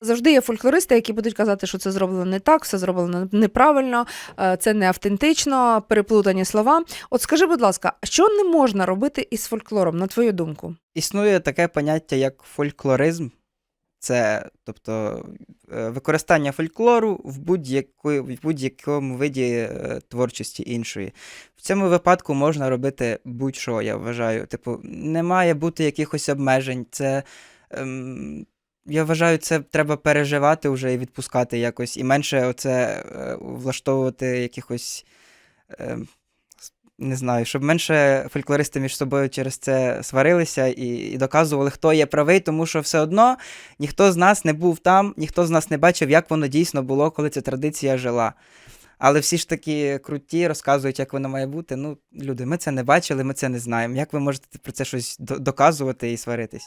Завжди є фольклористи, які будуть казати, що це зроблено не так, все зроблено неправильно, е, це не автентично, переплутані слова. От скажи, будь ласка, що не можна робити із фольклором, на твою думку? Існує таке поняття, як фольклоризм. Це тобто е, використання фольклору в, будь-якому виді е, творчості іншої. В цьому випадку можна робити будь-що, я вважаю. Типу, не має бути якихось обмежень. Це, ем, я вважаю, це треба переживати вже і відпускати якось, і менше оце е, влаштовувати якихось. Е, не знаю, щоб менше фольклористи між собою через це сварилися і, і доказували, хто є правий, тому що все одно ніхто з нас не був там, ніхто з нас не бачив, як воно дійсно було, коли ця традиція жила. Але всі ж таки круті, розказують, як воно має бути. Ну, люди, ми це не бачили, ми це не знаємо. Як ви можете про це щось доказувати і сваритись?